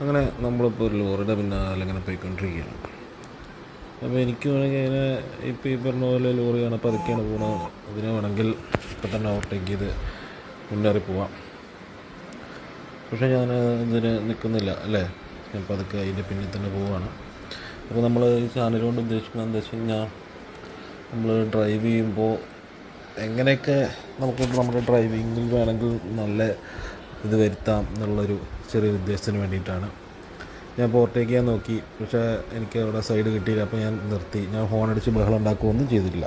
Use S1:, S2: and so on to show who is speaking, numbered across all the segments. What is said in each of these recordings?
S1: അങ്ങനെ നമ്മളിപ്പോൾ ഒരു ലോറിയുടെ പിന്നാലെ ഇങ്ങനെ പോയിക്കൊണ്ടിരിക്കുകയാണ്. അപ്പോൾ എനിക്ക് വേണമെങ്കിൽ അതിനെ ഇപ്പോൾ ഈ പറഞ്ഞ പോലെ ലോറിയാണ് പതുക്കെയാണ് പോകുന്നത് അതിനെ വേണമെങ്കിൽ ഇപ്പം തന്നെ ഓവർടേക്ക് ചെയ്ത് മുന്നേറി പോവാം. പക്ഷേ ഞാൻ ഇതിന് നിൽക്കുന്നില്ല അല്ലേ? ഞാൻ പതുക്കെ അതിന്റെ പിന്നിൽ തന്നെ പോവുകയാണ് അപ്പോൾ നമ്മൾ ഈ ചാനൽ കൊണ്ട് ഉദ്ദേശിക്കുന്നത് എന്താ വെച്ച് കഴിഞ്ഞാൽ നമ്മൾ ഡ്രൈവ് ചെയ്യുമ്പോൾ എങ്ങനെയൊക്കെ നമുക്ക് നമ്മുടെ ഡ്രൈവിങ്ങിൽ വേണമെങ്കിൽ നല്ല ഇത് വരുത്താം എന്നുള്ളൊരു ചെറിയ ഉദ്ദേശത്തിന് വേണ്ടിയിട്ടാണ്. ഞാൻ ഓവർടേക്ക് ചെയ്യാൻ നോക്കി പക്ഷേ എനിക്ക് അവിടെ സൈഡ് കിട്ടിയില്ല അപ്പോൾ ഞാൻ നിർത്തി. ഞാൻ ഹോൺ അടിച്ച് ബഹളം ഉണ്ടാക്കുകയൊന്നും ചെയ്തില്ല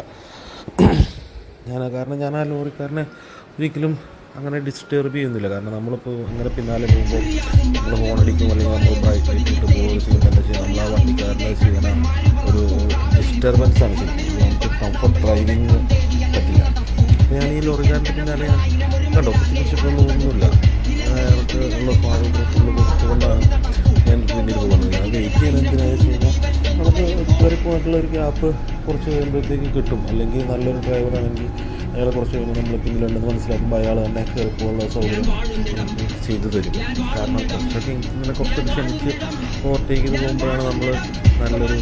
S1: ഞാൻ കാരണം ഞാൻ ആ ലോറിക്കാരനെ ഒരിക്കലും അങ്ങനെ ഡിസ്റ്റർബ് ചെയ്യുന്നില്ല. കാരണം നമ്മളിപ്പോൾ അങ്ങനെ പിന്നാലെ പോകുമ്പോൾ നമ്മൾ ഫോൺ അടിക്കും അല്ലെങ്കിൽ നമ്മൾ ബ്രേക്ക് ആയിട്ട് ഇട്ട് പോകുക ചെയ്യുമ്പോൾ എന്താ ചെയ്യുക നമ്മൾ ആ വണ്ടിക്കാരനെ ചെയ്യുന്ന ഒരു ഡിസ്റ്റർബൻസ് ആണ് ശരിക്കും. നമുക്ക് കംഫർട്ട് ഡ്രൈവിങ് പറ്റില്ല. അപ്പോൾ ഞാൻ ഈ ലോറിക്കാരന്റെ പിന്നാലെ ഞാൻ കണ്ടോ. കുത്തിപ്പിടിച്ചിട്ടൊന്നും ഒന്നുമില്ല എന്തിനാണെന്ന് കഴിഞ്ഞാൽ നമുക്ക് കയറി പോയിട്ടുള്ള ഒരു ഗ്യാപ്പ് കുറച്ച് കഴിയുമ്പോഴത്തേക്ക് കിട്ടും. അല്ലെങ്കിൽ നല്ലൊരു ഡ്രൈവറാണെങ്കിൽ അയാൾ കുറച്ച് കഴിയുമ്പോൾ നമ്മൾ പിന്നിലുണ്ടെന്ന് മനസ്സിലാക്കുമ്പോൾ അയാൾ തന്നെ കയറിപ്പോകാനുള്ള സൗകര്യം ചെയ്തു തരും. കാരണം കുറച്ചൊക്കെ ഇങ്ങനെ കുറച്ചൊക്കെ ക്ഷണിച്ച് ഓവർടേക്ക് ചെയ്ത് പോകുമ്പോഴാണ് നമ്മൾ നല്ലൊരു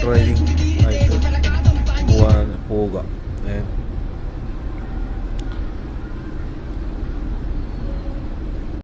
S1: ഡ്രൈവിംഗ് ആയിട്ട് പോകാൻ പോവുക.